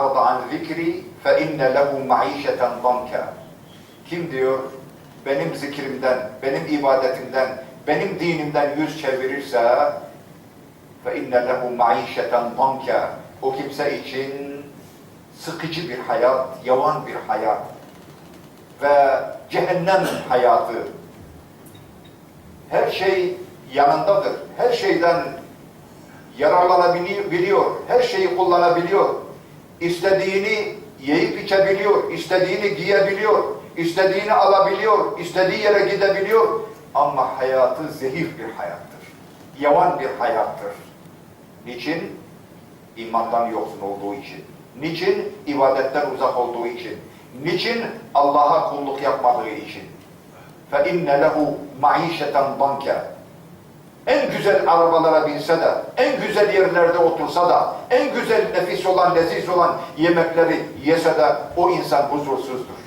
a'rada an zikri fe inne lehu maişeten. Kim diyor benim zikrimden, benim ibadetimden, benim dinimden yüz çevirirse fe inne lehu maişeten. O kimse için sıkıcı bir hayat, yavan bir hayat ve cehennem hayatı. Her şey yanındadır. Her şeyden yararlanabiliyor, her şeyi kullanabiliyor İstediğini yiyip içebiliyor, istediğini giyebiliyor, istediğini alabiliyor, istediği yere gidebiliyor. Ama hayatı zehir bir hayattır. Yavan bir hayattır. Niçin? İmandan yoksun olduğu için. Niçin? İbadetten uzak olduğu için. Niçin? Allah'a kulluk yapmadığı için. فَاِنَّ لَهُ مَعِيشَةً ضَنْكَ en güzel arabalara binse de, en güzel yerlerde otursa da, en güzel nefis olan, leziz olan yemekleri yese de o insan huzursuzdur.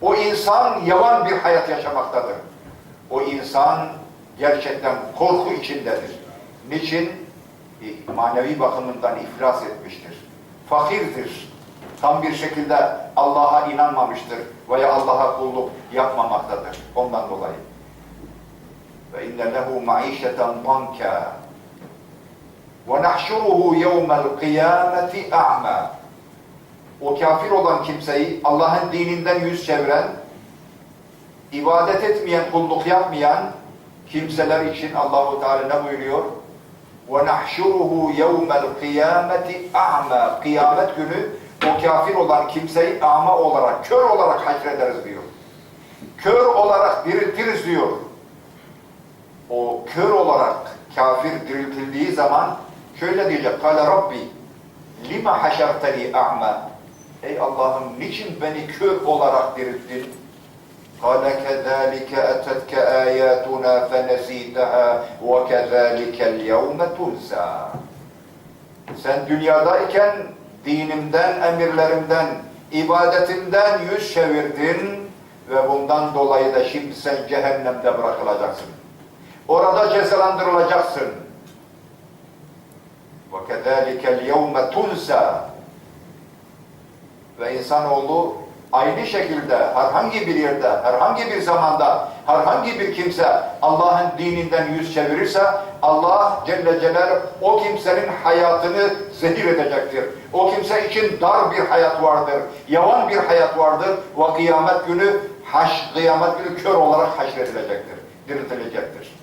O insan yavan bir hayat yaşamaktadır. O insan gerçekten korku içindedir. Niçin? E, Manevi bakımından iflas etmiştir. Fakirdir. Tam bir şekilde Allah'a inanmamıştır veya Allah'a kulluk yapmamaktadır. Ondan dolayı. فإن له معيشة ضنكا ونحشره يوم القيامة أعمى O kafir olan kimseyi Allah'ın dininden yüz çeviren, ibadet etmeyen, kulluk yapmayan kimseler için Allahu Teala ne buyuruyor? وَنَحْشُرُهُ يَوْمَ الْقِيَامَةِ أَعْمَى Kıyamet günü o kafir olan kimseyi ama olarak, kör olarak haşrederiz diyor. Kör olarak diriltiriz diyor o kör olarak kafir diriltildiği zaman şöyle diyecek. Kale Rabbi lima haşerteni a'ma Ey Allah'ım niçin beni kör olarak dirilttin? Kale kezalike etetke ayatuna fenesitaha ve kezalikel yevme tunsa Sen dünyadayken dinimden, emirlerimden, ibadetimden yüz çevirdin ve bundan dolayı da şimdi sen cehennemde bırakılacaksın. Orada cezalandırılacaksın. وَكَذَٰلِكَ الْيَوْمَ تُنْسَى Ve insanoğlu aynı şekilde herhangi bir yerde, herhangi bir zamanda, herhangi bir kimse Allah'ın dininden yüz çevirirse Allah Celle Celal o kimsenin hayatını zehir edecektir. O kimse için dar bir hayat vardır, yavan bir hayat vardır ve kıyamet günü haş, kıyamet günü kör olarak haşredilecektir, diriltilecektir.